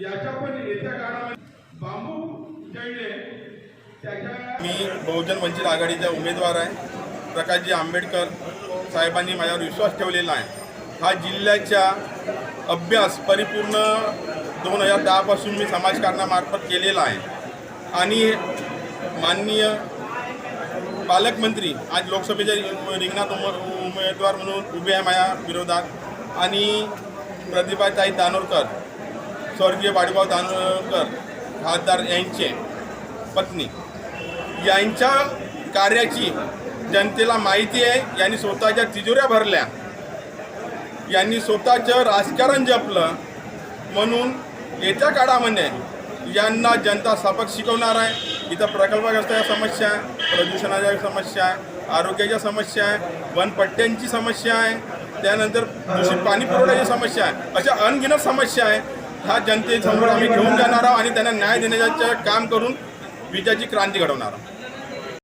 याच्या पण येत्या काळामध्ये बांबू जळले त्याच्या मी बहुजन वंचित आघाडीचा उमेदवार आहे. प्रकाशजी आंबेडकर साहेबांनी माझ्यावर विश्वास ठेवलेला आहे. हा जिल्ह्याच्या अभ्यास परिपूर्ण दोन हजार दहापासून मी समाजकारणामार्फत केलेला आहे. आणि माननीय पालकमंत्री आज लोकसभेच्या रिंगणात उम उमेदवार म्हणून उभे आहे माझ्या विरोधात. आणि प्रतिभाताई दानोरकर स्वर्गीय बाळूभाऊ दानोरकर खासदार यांचे पत्नी. यांच्या कार्याची जनतेला माहिती आहे. यांनी स्वतःच्या तिजोऱ्या भरल्या. यांनी स्वतःचं राजकारण जपलं. म्हणून येत्या काळामध्ये यांना जनता सबक शिकवणार आहे. इथं प्रकल्पग्रस्ताच्या समस्या प्रदूषणाच्या समस्या आहे आरोग्याच्या समस्या आहे वनपट्ट्यांची समस्या आहे. त्यानंतर दूषित पाणी पुरवठ्याची समस्या आहे. अशा अनगिनत समस्या आहे. हा जनतेसमोर आम्ही घेऊन जाणार आहोत आणि त्यांना न्याय देण्याचं काम करून विजयाची क्रांती घडवणार आहोत.